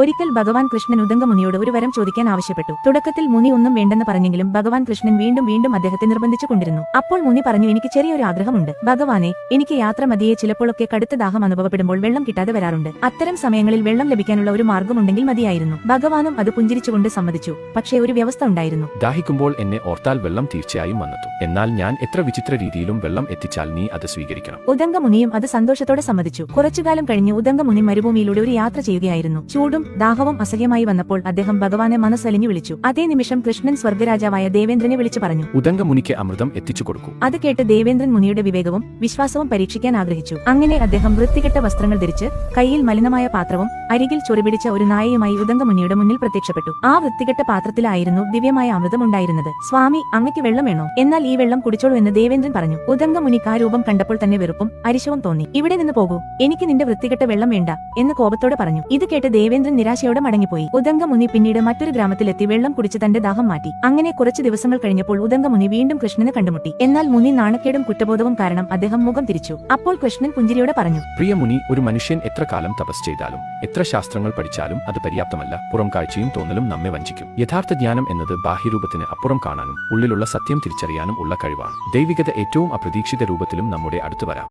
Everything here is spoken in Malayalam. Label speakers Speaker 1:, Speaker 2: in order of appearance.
Speaker 1: ഒരിക്കൽ ഭഗവാൻ കൃഷ്ണൻ ഉദംഗമുനിയോട് ഒരു വരം ചോദിക്കാൻ ആവശ്യപ്പെട്ടു. തുടക്കത്തിൽ മുനി ഒന്നും വേണ്ടെന്ന് പറഞ്ഞെങ്കിലും ഭഗവാൻ കൃഷ്ണൻ വീണ്ടും വീണ്ടും അദ്ദേഹത്തെ നിർബന്ധിച്ചു കൊണ്ടിരുന്നു. അപ്പോൾ മുനി പറഞ്ഞു എനിക്ക് ചെറിയൊരു ആഗ്രഹമുണ്ട്. ഭഗവാനെ എനിക്ക് യാത്ര മതിയെ. ചിലപ്പോഴൊക്കെ കടുത്ത ദാഹം അനുഭവപ്പെടുമ്പോൾ വെള്ളം കിട്ടാതെ വരാറുണ്ട്. അത്തരം സമയങ്ങളിൽ വെള്ളം ലഭിക്കാനുള്ള ഒരു മാർഗമുണ്ടെങ്കിൽ മതിയായിരുന്നു. ഭഗവാനും അത് പുഞ്ചിരിച്ചുകൊണ്ട് സമ്മതിച്ചു. പക്ഷേ ഒരു വ്യവസ്ഥ ഉണ്ടായിരുന്നു.
Speaker 2: ദാഹിക്കുമ്പോൾ എന്നെ ഓർത്താൽ വെള്ളം തീർച്ചയായും വന്നെത്തും. എന്നാൽ ഞാൻ എത്ര വിചിത്ര രീതിയിലും വെള്ളം എത്തിച്ചാൽ നീ അത് സ്വീകരിക്കണം.
Speaker 1: ഉദംഗമുനിയും അത് സന്തോഷത്തോടെ സമ്മതിച്ചു. കുറച്ചുകാലം കഴിഞ്ഞ് ഉദംഗമുനി മരുഭൂമിയിലൂടെ ഒരു യാത്ര ചെയ്യുകയായിരുന്നു. ചൂടും ദാഹവും അസഹ്യമായി വന്നപ്പോൾ അദ്ദേഹം ഭഗവാനെ മനസ്സലിഞ്ഞു വിളിച്ചു. അതേ നിമിഷം കൃഷ്ണൻ സ്വർഗരാജാവായ ദേവേന്ദ്രനെ വിളിച്ചു പറഞ്ഞു.
Speaker 2: ഉദംഗ മുനിക്ക് അമൃതം എത്തിച്ചു കൊടുക്കൂ.
Speaker 1: അത് കേട്ട് ദേവേന്ദ്രൻ മുനിയുടെ വിവേകവും വിശ്വാസവും പരീക്ഷിക്കാൻ ആഗ്രഹിച്ചു. അങ്ങനെ അദ്ദേഹം വൃത്തികെട്ട വസ്ത്രങ്ങൾ ധരിച്ച് കയ്യിൽ മലിനമായ പാത്രവും അരികിൽ ചൊറിപിടിച്ച ഒരു നായയുമായി ഉദംഗ മുനിയുടെ മുന്നിൽ പ്രത്യക്ഷപ്പെട്ടു. ആ വൃത്തികെട്ട പാത്രത്തിലായിരുന്നു ദിവ്യമായ അമൃതം ഉണ്ടായിരുന്നത്. സ്വാമി അങ്ങയ്ക്ക് വെള്ളം വേണോ? എന്നാൽ ഈ വെള്ളം കുടിച്ചോളൂ എന്ന് ദേവേന്ദ്രൻ പറഞ്ഞു. ഉദംഗ മുനിക്ക് ആ രൂപം കണ്ടപ്പോൾ തന്നെ വെറുപ്പും അരിശവും തോന്നി. ഇവിടെ നിന്ന് പോകൂ. എനിക്ക് നിന്റെ വൃത്തികെട്ട വെള്ളം വേണ്ട എന്ന് കോപത്തോടെ പറഞ്ഞു. ഇത് കേട്ട് ദേവേന്ദ്രൻ നിരാശയോടെ മടങ്ങിപ്പോയി. ഉദംഗ മുനി പിന്നീട് മറ്റൊരു ഗ്രാമത്തിലെത്തി വെള്ളം കുടിച്ച് തന്റെ ദാഹം മാറ്റി. അങ്ങനെ കുറച്ചു ദിവസങ്ങൾ കഴിഞ്ഞപ്പോൾ ഉദംഗ മുനി വീണ്ടും കൃഷ്ണനെ കണ്ടുമുട്ടി. എന്നാൽ മുനി നാണക്കേടും കുറ്റബോധവും കാരണം അദ്ദേഹം മുഖം തിരിച്ചു. അപ്പോൾ കൃഷ്ണൻ പുഞ്ചിരിയോടെ പറഞ്ഞു
Speaker 2: പ്രിയ മുനി ഒരു മനുഷ്യൻ എത്ര കാലം തപസ് ചെയ്താലും എത്ര ശാസ്ത്രങ്ങൾ പഠിച്ചാലും അത് പര്യാപ്തമല്ല. പുറം കാഴ്ചയും തോന്നലും നമ്മെ വഞ്ചിക്കും. യഥാർത്ഥ ജ്ഞാനം എന്നത് ബാഹ്യരൂപത്തിന് അപ്പുറം കാണാനും ഉള്ളിലുള്ള സത്യം തിരിച്ചറിയാനും ഉള്ള കഴിവാണ്. ദൈവികത ഏറ്റവും അപ്രതീക്ഷിത രൂപത്തിലും നമ്മുടെ അടുത്തു വരാം.